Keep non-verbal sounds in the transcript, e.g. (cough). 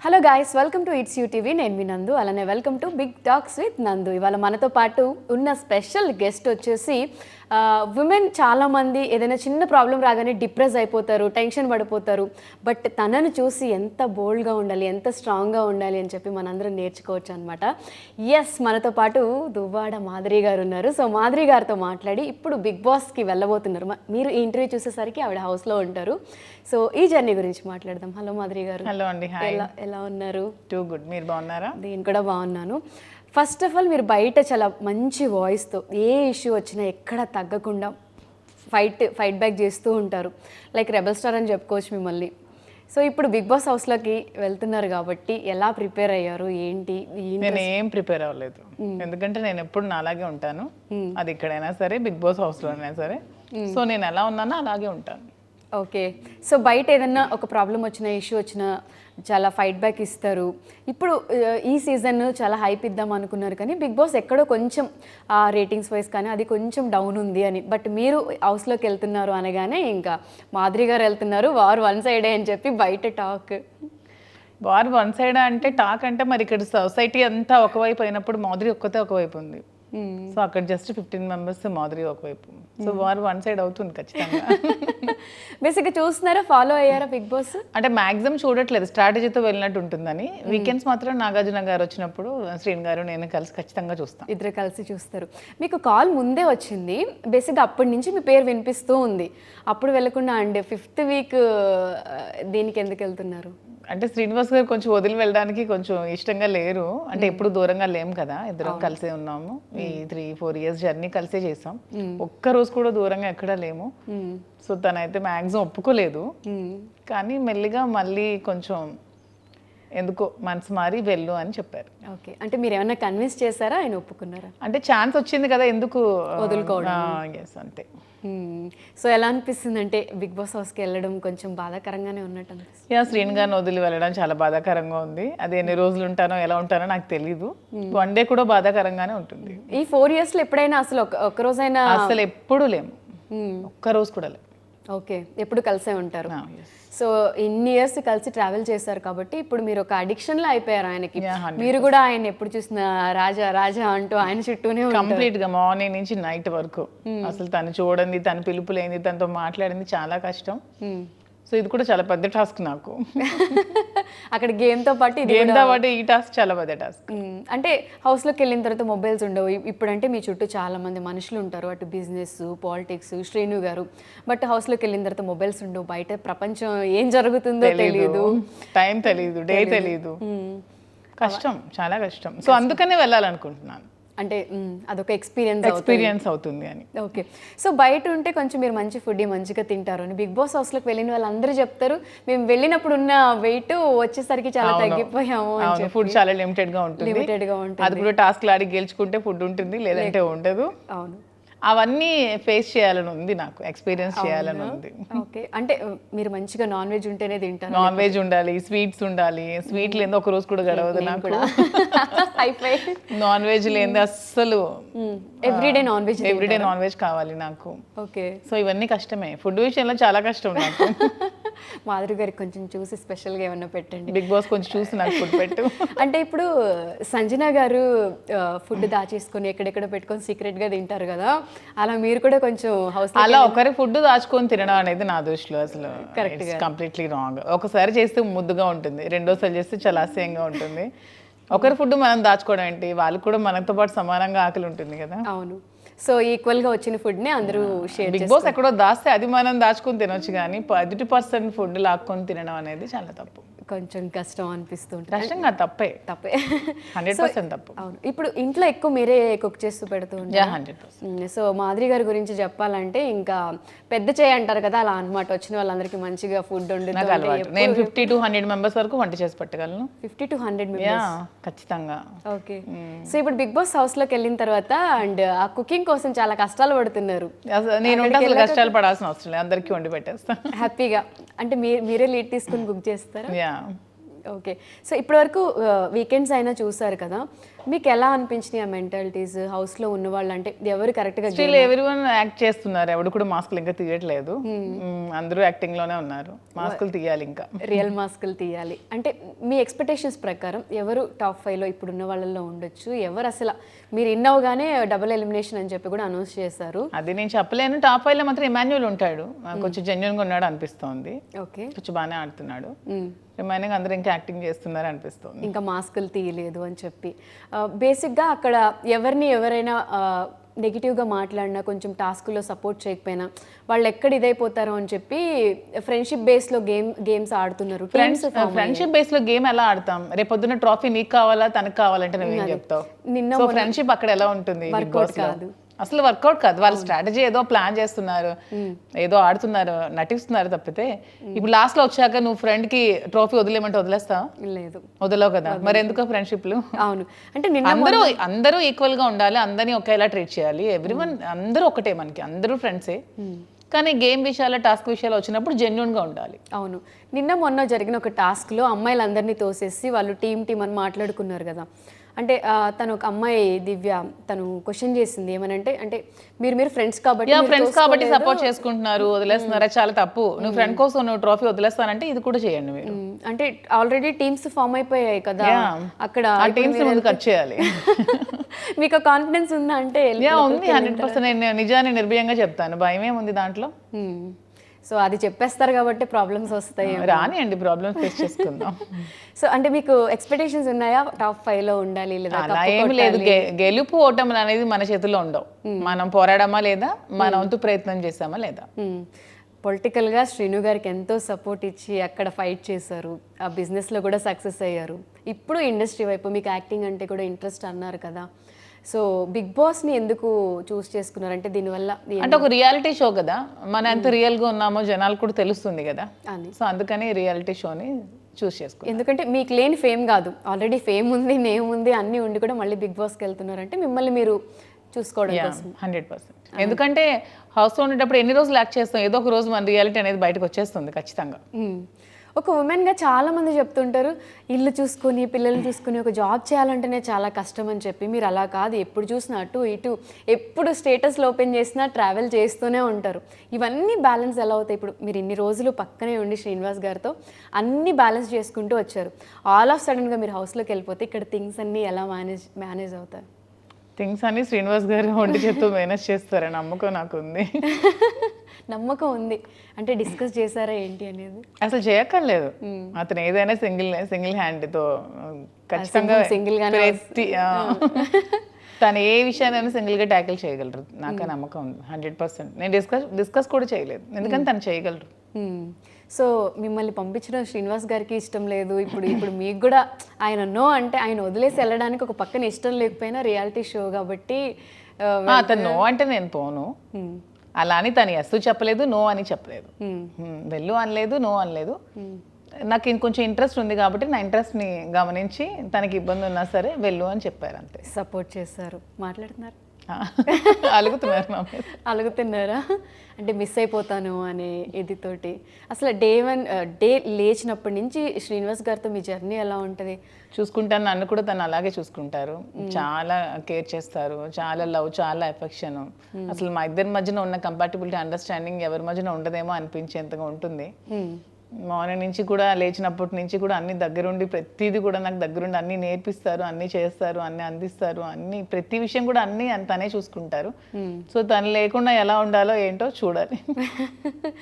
Hello guys welcome to it's you TV నేను మీ నందు అలానే welcome to big talks with Nandu ఇవాళ మనతో పాటు ఉన్న స్పెషల్ గెస్ట్ వచ్చేసి ఉమెన్ చాలామంది ఏదైనా చిన్న ప్రాబ్లం రాగానే డిప్రెస్ అయిపోతారు టెన్షన్ పడిపోతారు. బట్ తనను చూసి ఎంత బోల్డ్గా ఉండాలి ఎంత స్ట్రాంగ్గా ఉండాలి అని చెప్పి మనందరం నేర్చుకోవచ్చు అనమాట ఎస్ మనతో పాటు దువ్వాడ మాధురి గారు ఉన్నారు. సో మాధురి గారితో మాట్లాడి ఇప్పుడు బిగ్ బాస్కి వెళ్ళబోతున్నారు. మీరు ఈ ఇంటర్వ్యూ చూసేసరికి ఆవిడ హౌస్లో ఉంటారు. సో ఈ జర్నీ గురించి మాట్లాడదాం. హలో మాధురి గారు. హలో అండి హాయ్ ఎలా ఎలా ఉన్నారు? టూ గుడ్ మీరు బాగున్నారా? నేను కూడా బాగున్నాను. ఫస్ట్ ఆఫ్ ఆల్ మీరు బయట చాలా మంచి వాయిస్తో ఏ ఇష్యూ వచ్చినా ఎక్కడ తగ్గకుండా ఫైట్ ఫైట్ బ్యాక్ చేస్తూ ఉంటారు. లైక్ రెబల్ స్టార్ అని చెప్పుకోవచ్చు మిమ్మల్ని. సో ఇప్పుడు బిగ్ బాస్ హౌస్లోకి వెళ్తున్నారు కాబట్టి ఎలా ప్రిపేర్ అయ్యారు? ఏంటి? నేను ఏం ప్రిపేర్ అవ్వలేదు ఎందుకంటే నేను ఎప్పుడు నా అలాగే ఉంటాను అది ఎక్కడైనా సరే బిగ్ బాస్ హౌస్లో అయినా సరే సో నేను ఎలా ఉన్నానో అలాగే ఉంటాను. ఓకే సో బయట ఏదన్నా ఒక ప్రాబ్లం వచ్చినా ఇష్యూ వచ్చినా చాలా ఫైట్ బ్యాక్ ఇస్తారు. ఇప్పుడు ఈ సీజన్ చాలా హైప్ ఇద్దాం అనుకున్నారు కానీ బిగ్ బాస్ ఎక్కడో కొంచెం ఆ రేటింగ్స్ వైస్ కానీ అది కొంచెం డౌన్ ఉంది అని. బట్ మీరు హౌస్లోకి వెళ్తున్నారు అనగానే ఇంకా మాధురి గారు వెళ్తున్నారు వారు వన్ సైడే అని చెప్పి బయట టాక్ వార్ వన్ సైడ్ అంటే టాక్ అంటే మరి ఇక్కడ సొసైటీ అంతా ఒకవైపు అయినప్పుడు మాధురి ఒక్కతే ఒకవైపు ఉంది. సో అక్కడ జస్ట్ ఫిఫ్టీన్ మెంబర్స్ మాధురి ఒకవైపు. సో వార్ వన్ సైడ్ అవుతుంది ఖచ్చితంగా. (laughs) బేసిక్గా చూస్తున్నారా? ఫాలో అయ్యారా బిగ్ బాస్ అంటే మాక్సిమం చూడట్లేదు. స్ట్రాటజీతో వెళ్ళినట్టు ఉంటుందని. వీకెండ్స్ మాత్రం నాగార్జున గారు వచ్చినప్పుడు శ్రీన్ గారు నేను కలిసి ఖచ్చితంగా చూస్తాం. ఇద్దరు కలిసి చూస్తారు. మీకు కాల్ ముందే వచ్చింది. బేసిక్గా అప్పటి నుంచి మీ పేరు వినిపిస్తూ ఉంది. అప్పుడు వెళ్ళకుండా అండి ఫిఫ్త్ వీక్ దీనికి ఎందుకు వెళ్తున్నారు? అంటే శ్రీనివాస్ గారు కొంచెం వదిలి వెళ్ళడానికి కొంచెం ఇష్టంగా లేరు. అంటే ఎప్పుడు దూరంగా లేం కదా ఇద్దరం కలిసే ఉన్నాము. ఈ త్రీ ఫోర్ ఇయర్స్ జర్నీ కలిసే చేసాం. ఒక్క రోజు కూడా దూరంగా ఎక్కడా లేము. మ్మ్. సో తనైతే మ్యాక్సిమం ఒప్పుకోలేదు. కానీ మెల్లిగా మళ్ళీ కొంచెం ఎందుకో మనసు మారి వెళ్ళు అని చెప్పారు. ఓకే. అంటే మీరు ఏమన్నా కన్విన్స్ చేశారా? ఆయన ఒప్పుకున్నారా? అంటే ఛాన్స్ వచ్చింది కదా ఎందుకు ఎస్ అంతే. సో ఎలా అనిపిస్తుంది అంటే బిగ్ బాస్ హౌస్కి వెళ్ళడం కొంచెం బాధాకరంగానే ఉన్నట్టు అనిపిస్తుంది. యా శ్రీన్ గారిని వదిలి వెళ్ళడం చాలా బాధాకరంగా ఉంది. అది ఎన్ని రోజులు ఉంటానో ఎలా ఉంటానో నాకు తెలియదు వన్ డే కూడా బాధాకరంగానే ఉంటుంది. ఈ ఫోర్ ఇయర్స్లో ఎప్పుడైనా అసలు ఒక రోజైనా అసలు ఎప్పుడు లేము. ఒక్క రోజు కూడా లేము. ఓకే ఎప్పుడు కలిసే ఉంటారు. సో ఇన్ని ఇయర్స్ కలిసి ట్రావెల్ చేశారు కాబట్టి ఇప్పుడు మీరు ఒక అడిక్షన్లో అయిపోయారు ఆయనకి Yeah, 100%. మీరు కూడా ఆయన ఎప్పుడు చూసిన రాజా రాజా అంటూ ఆయన చుట్టూనే. కంప్లీట్గా మార్నింగ్ నుంచి నైట్ వరకు అసలు తను చూడండి తను పిలుపులేంది తనతో మాట్లాడింది చాలా కష్టం మ్మ్. సో ఇది కూడా చాలా పెద్ద టాస్క్ నాకు. అక్కడ గేమ్తో పాటు ఇది గేమ్ కాబట్టి ఈ టాస్క్ చాలా పెద్ద టాస్క్. అంటే హౌస్లోకి వెళ్ళిన తర్వాత మొబైల్స్ ఉండవు. ఇప్- ఇప్పుడంటే మీ చుట్టూ చాలా మంది మనుషులు ఉంటారు. అటు బిజినెస్ పాలిటిక్స్ శ్రీను గారు. బట్ హౌస్లోకి వెళ్ళిన తర్వాత మొబైల్స్ ఉండవు. బయట ప్రపంచం ఏం జరుగుతుందో తెలియదు టైం తెలియదు డే తెలియదు కష్టం. చాలా కష్టం. సో అందుకనే వెళ్ళాలనుకుంటున్నాను. అంటే అదొక ఎక్స్పీరియన్స్ ఎక్స్పీరియన్స్ అవుతుంది అని. ఓకే. సో బయట ఉంటే కొంచెం మీరు మంచి ఫుడ్ మంచిగా తింటారు అని. బిగ్ బాస్ హౌస్లోకి వెళ్ళిన వాళ్ళందరూ చెప్తారు మేము వెళ్ళినప్పుడు ఉన్న వెయిట్ వచ్చేసరికి చాలా తగ్గిపోయాము ఫుడ్ చాలా లిమిటెడ్గా ఉంటుంది. లిమిటెడ్గా ఉంటుంది. అది కూడా టాస్క్ లాడి గెలుచుకుంటే ఫుడ్ ఉంటుంది లేదంటే ఉండదు. అవును. అవన్నీ ఫేస్ చేయాలని ఉంది నాకు ఎక్స్పీరియన్స్ చేయాలని ఉంది. ఓకే. అంటే మీరు మంచిగా నాన్ వెజ్ ఉంటేనే తింటారు? నాన్ వెజ్ ఉండాలి స్వీట్స్ ఉండాలి. స్వీట్ లేని ఒక రోజు కూడా గడవదు నాకు. కూడా (laughs) అయిపోయి. నాన్ వెజ్ లేని అస్సలు everyday non veg everyday non veg కావాలి నాకు. ఓకే. సో ఇవన్నీ కష్టమే. ఫుడ్ విషయంలో చాలా కష్టం నాకు. (laughs) మాధురి గారికి కొంచెం చూసి స్పెషల్గా ఏమన్నా పెట్టండి. బిగ్ బాస్ కొంచెం చూసి నాకు ఫుడ్ పెట్టు. (laughs) అంటే ఇప్పుడు సంజన గారు ఫుడ్ దాచేసుకొని ఎక్కడెక్కడ పెట్టుకొని సీక్రెట్గా తింటారు కదా అలా మీరు కూడా కొంచెం హౌస్ అలా ఒకరి ఫుడ్ దాచుకొని తినడం అనేది నా దృష్టిలో అసలు కంప్లీట్లీ రాంగ్ ఒకసారి చేస్తే ముద్దుగా ఉంటుంది రెండోసారి చేస్తే చాలా అసహ్యంగా ఉంటుంది. ఒకరి ఫుడ్ మనం దాచుకోవడం ఏంటి? వాళ్ళకి కూడా మనతో పాటు సమానంగా ఆకలి ఉంటుంది కదా. అవును. సో ఈక్వల్గా వచ్చిన ఫుడ్ని అందరూ షేర్ బిగ్ బాస్ ఎక్కడో దాస్తే అది మనం దాచుకొని తినొచ్చు కానీ ఎదుటి పర్సన్ ఫుడ్ లాక్కొని తినడం అనేది చాలా తప్పు. కొంచెం కష్టం అనిపిస్తుంటుంది కష్టంగా తప్పే. తప్పే. హండ్రెడ్ పర్సెంట్ తప్పు. అవును. ఇప్పుడు ఇంట్లో ఎక్కువ మీరే కుక్ చేస్తూ పెడుతూ ఉంటారు? పర్సెంట్ సో మాధురి గారి గురించి చెప్పాలంటే ఇంకా పెద్ద చేయి అంటారు కదా అలా అన్నమాట. వచ్చిన వాళ్ళందరికీ మంచిగా ఫుడ్ అలవాటు. నేను ఫిఫ్టీ టు హండ్రెడ్ మెంబర్స్ వరకు వంట చేసి పెట్టగలను. ఫిఫ్టీ టు హండ్రెడ్ యా ఖచ్చితంగా. ఓకే సో ఇప్పుడు బిగ్ బాస్ హౌస్లోకి వెళ్ళిన తర్వాత అండ్ ఆ కుకింగ్ కోసం చాలా కష్టాలు పడుతున్నారు. నేను అసలు కష్టాలు పడాల్సిన అవసరం లేదు. అందరికీ వండి పెట్టేస్తా. హ్యాపీగా అంటే మీరు మీరే లీడ్ తీసుకుని కుక్ చేస్తారా? యా ఓకే సో ఇప్పటివరకు వీకెండ్స్ అయినా చూసారు కదా. మీకు ఎలా అనిపించినాయి ఆ మెంటాలిటీస్ హౌస్లో ఉన్న వాళ్ళు అంటే ఎవరు కరెక్ట్గా స్టిల్ ఎవరి వన్ యాక్ట్ చేస్తున్నారు. ఎవడు కూడా మాస్కులు ఇంకా తీయట్లేదు. మ్మ్, అందరూ యాక్టింగ్లోనే ఉన్నారు. మాస్కులు తీయాలి ఇంకా. రియల్ మాస్కులు తీయాలి. అంటే మీ ఎక్స్పెక్టేషన్స్ ప్రకారం ఎవరు టాప్ ఫైవ్లో ఇప్పుడు ఉన్న వాళ్ళల్లో ఉండొచ్చు? ఎవరు అసలు మీరు ఇన్నవగానే డబుల్ ఎలిమినేషన్ అని చెప్పి కూడా అనౌన్స్ చేశారు. అది నేను చెప్పలేను. టాప్ ఫైవ్లో మాత్రం ఇమాన్యుల్ ఉంటాడు. ఆ, కొంచెం జెన్యున్గా ఉన్నాడు అనిపిస్తోంది. ఓకే కొంచెం బాగానే ఆడుతున్నాడు. రిమైనింగ్ అందరూ ఇంకా యాక్టింగ్ చేస్తున్నారు అనిపిస్తుంది. ఇంకా మాస్కులు తీయలేదు అని చెప్పి. బేసిక్గా అక్కడ ఎవరిని ఎవరైనా నెగిటివ్గా మాట్లాడినా కొంచెం టాస్క్లో సపోర్ట్ చేయకపోయినా వాళ్ళు ఎక్కడ ఇదైపోతారో అని చెప్పి ఫ్రెండ్షిప్ బేస్లో గేమ్ గేమ్స్ ఆడుతున్నారు. ఫ్రెండ్స్ ఫ్రెండ్షిప్ బేస్లో గేమ్ ఎలా ఆడతాం? రేపు పొద్దున్న ట్రాఫీ నీకు కావాలా తనకు కావాలంటే నువ్వేం చెప్తావు? నిన్న ఫ్రెండ్షిప్ అక్కడ ఎలా ఉంటుంది? లో? కాదు. అసలు వర్కౌట్ కాదు. వాళ్ళ స్ట్రాటజీ ఏదో ప్లాన్ చేస్తున్నారు ఏదో ఆడుతున్నారు నటిస్తున్నారు తప్పితే ఇప్పుడు లాస్ట్లో వచ్చాక నువ్వు ఫ్రెండ్కి ట్రోఫీ వదిలేమంటే వదిలేస్తావా? లేదు. వదలవు కదా. మరి ఎందుకు ఫ్రెండ్షిప్లు? అవును. అంటే అందరూ అందరూ ఈక్వల్గా ఉండాలి అందరినీ ఒకేలా ట్రీట్ చేయాలి. ఎవ్రీవన్ అందరూ ఒకటే మనకి అందరూ ఫ్రెండ్సే. కానీ గేమ్ విషయాలు టాస్క్ విషయాలు వచ్చినప్పుడు జెన్యున్గా ఉండాలి. అవును. నిన్న మొన్న జరిగిన ఒక టాస్క్లో అమ్మాయిలందరినీ తోసేసి వాళ్ళు టీం టీం అని మాట్లాడుకున్నారు కదా. అంటే తను ఒక అమ్మాయి దివ్య తను క్వశ్చన్ చేసింది ఏమనంటే అంటే మీరు మీరు ఫ్రెండ్స్ కాబట్టి ఫ్రెండ్స్ కాబట్టి. సపోర్ట్ చేసుకుంటున్నారు వదిలేస్తున్నారా. చాలా తప్పు. నువ్వు ఫ్రెండ్ కోసం నువ్వు ట్రోఫీ వదిలేస్తానంటే ఇది కూడా చేయండి మీరు. అంటే ఆల్రెడీ టీమ్స్ ఫామ్ అయిపోయాయి కదా. అక్కడ టీమ్స్ ముందు కట్ చేయాలి. (laughs) మీకు కాన్ఫిడెన్స్ ఉందా అంటే ఉంది హండ్రెడ్ పర్సెంట్. నేను నిజాన్ని నిర్భయంగా చెప్తాను. భయం ఏముంది దాంట్లో. సో అది చెప్పేస్తారు కాబట్టి ప్రాబ్లమ్స్ వస్తాయి రానియండి ప్రాబ్లమ్స్ ఫేస్ చేసుకుందాం. (laughs) సో అంటే మీకు ఎక్స్పెక్టేషన్స్ ఉన్నాయా? టాప్ ఫైవ్లో ఉండాలి లేదా అలా ఏమి లేదు. గె- గెలుపు ఓటములు అనేది మన చేతుల్లో ఉండవు. మనం పోరాడమా లేదా? మన వంతు ప్రయత్నం చేసామా లేదా? పొలిటికల్గా శ్రీను గారికి ఎంతో సపోర్ట్ ఇచ్చి అక్కడ ఫైట్ చేశారు. ఆ బిజినెస్లో కూడా సక్సెస్ అయ్యారు. ఇప్పుడు ఇండస్ట్రీ వైపు మీకు యాక్టింగ్ అంటే కూడా ఇంట్రెస్ట్ అన్నారు కదా. సో బిగ్ బాస్ని ఎందుకు చూస్ చేసుకున్నారు? అంటే దీనివల్ల అంటే ఒక రియాలిటీ షో కదా. మన ఎంత రియల్గా ఉన్నామో జనాలు కూడా తెలుస్తుంది కదా. సో అందుకని రియాలిటీ షోని చూస్ చేసుకున్నాం ఎందుకంటే మీకు లేని ఫేమ్ కాదు. ఆల్రెడీ ఫేమ్ ఉంది నేమ్ ఉంది అన్నీ ఉండి కూడా మళ్ళీ బిగ్ బాస్కి వెళ్తున్నారంటే మిమ్మల్ని మీరు చూసుకోవడం హండ్రెడ్ పర్సెంట్ ఎందుకంటే హౌస్లో ఉండేటప్పుడు ఎన్ని రోజులు యాక్ట్ చేస్తాం? ఏదో ఒక రోజు మన రియాలిటీ అనేది బయటకు వచ్చేస్తుంది ఖచ్చితంగా. మ్మ్. ఒక ఉమెన్గా చాలా మంది చెప్తుంటారు ఇల్లు చూసుకొని పిల్లల్ని చూసుకొని ఒక జాబ్ చేయాలంటేనే చాలా కష్టం అని చెప్పి. మీరు అలా కాదు ఎప్పుడు చూసినా అటు ఇటు ఎప్పుడు స్టేటస్లో ఓపెన్ చేసినా ట్రావెల్ చేస్తూనే ఉంటారు. ఇవన్నీ బ్యాలెన్స్ ఎలా అవుతాయి? ఇప్పుడు మీరు ఇన్ని రోజులు పక్కనే ఉండి శ్రీనివాస్ గారితో అన్ని బ్యాలెన్స్ చేసుకుంటూ వచ్చారు. ఆల్ ఆఫ్ సడన్గా మీరు హౌస్లోకి వెళ్ళిపోతే ఇక్కడ థింగ్స్ అన్నీ ఎలా మేనేజ్ మేనేజ్ అవుతాయి? థింగ్స్ అన్ని శ్రీనివాస్ గారు ఒంటి చేత్తో మేనేజ్ చేస్తారని నమ్మకం నాకు ఉంది (laughs) నమ్మకం ఉంది. అంటే డిస్కస్ చేశారా ఏంటి అనేది? అసలు చేయక్కర్లేదు. అతను ఏదైనా సింగిల్ సింగిల్ హ్యాండ్తో ఖచ్చితంగా single గానే (laughs) తను ఏ విషయాన్ని సింగిల్గా ట్యాకిల్ చేయగలరు. నాకు నమ్మకం ఉంది హండ్రెడ్ పర్సెంట్. నేను డిస్కస్ డిస్కస్ కూడా చేయలేదు. ఎందుకంటే తను చేయగలరు. సో మిమ్మల్ని పంపించడం శ్రీనివాస్ గారికి ఇష్టం లేదు. ఇప్పుడు ఇప్పుడు మీకు కూడా ఆయన నో అంటే ఆయన వదిలేసి వెళ్ళడానికి ఒక పక్కన ఇష్టం లేకపోయినా రియాలిటీ షో కాబట్టి అతను నో అంటే నేను పోను. అలా అని తను ఎస్ చెప్పలేదు నో అని చెప్పలేదు. మ్మ్. హ్మ్, వెళ్ళు అనలేదు నో అనలేదు. నాకు ఇంకొంచెం ఇంట్రెస్ట్ ఉంది కాబట్టి నా ఇంట్రెస్ట్ని గమనించి తనకి ఇబ్బంది ఉన్నా సరే వెళ్ళు అని చెప్పారు అంతే. సపోర్ట్ చేశారు. మాట్లాడుతున్నారు. (laughs) అలుగుతున్నారు అలుగుతున్నారా? అంటే మిస్ అయిపోతాను అనే ఇదితోటి. అసలు డే వన్ డే లేచినప్పటి నుంచి శ్రీనివాస్ గారితో మీ జర్నీ ఎలా ఉంటుంది? చూసుకుంటాను నన్ను కూడా తను అలాగే చూసుకుంటారు. చాలా కేర్ చేస్తారు. చాలా లవ్ చాలా ఎఫెక్షన్ అసలు మా ఇద్దరి మధ్యన ఉన్న కంపాటబిలిటీ అండర్స్టాండింగ్ ఎవరి మధ్యన ఉండదేమో అనిపించేంతగా ఉంటుంది. మార్నింగ్ నుంచి కూడా లేచినప్పటి నుంచి కూడా అన్ని దగ్గరుండి ప్రతిదీ కూడా నాకు దగ్గరుండి అన్ని నేర్పిస్తారు అన్ని చేస్తారు అన్ని అందిస్తారు అన్ని ప్రతి విషయం కూడా అన్ని తనే చూసుకుంటారు. సో తను లేకుండా ఎలా ఉండాలో ఏంటో చూడాలి. (laughs)